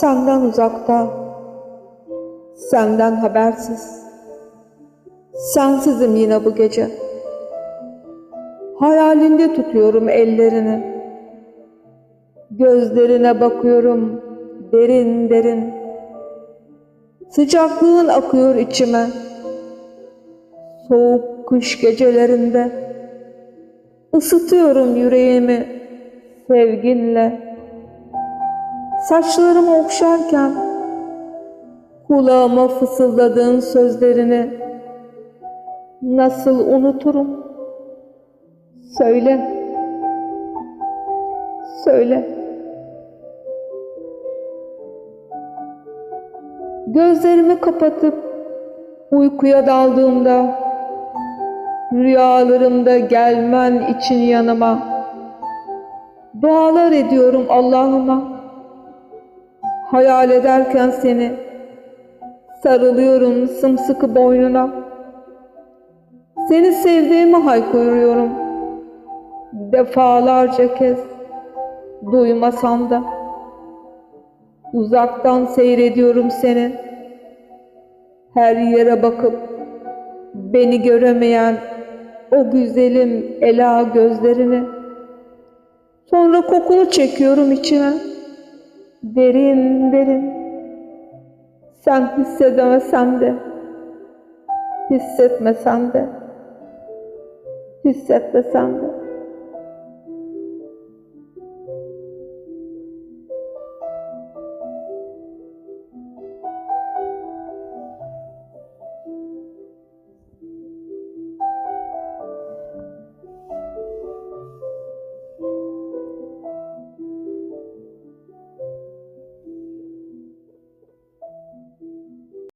Senden uzakta, senden habersiz. Sensizim yine bu gece. Hayalinde tutuyorum ellerini. Gözlerine bakıyorum derin derin. Sıcaklığın akıyor içime. Soğuk kış gecelerinde. Isıtıyorum yüreğimi sevginle. Saçlarımı okşarken kulağıma fısıldadığın sözlerini nasıl unuturum? Söyle. Söyle. Gözlerimi kapatıp uykuya daldığımda rüyalarımda gelmen için yanıma dualar ediyorum Allah'ıma. Hayal ederken seni sarılıyorum sımsıkı boynuna. Seni sevdiğimi haykırıyorum defalarca kez duymasam da. Uzaktan seyrediyorum seni. Her yere bakıp beni göremeyen o güzelim ela gözlerini. Sonra kokunu çekiyorum içime. Derin derin. Sen hissedemesen de, hissetmesen de, hissetmesen de.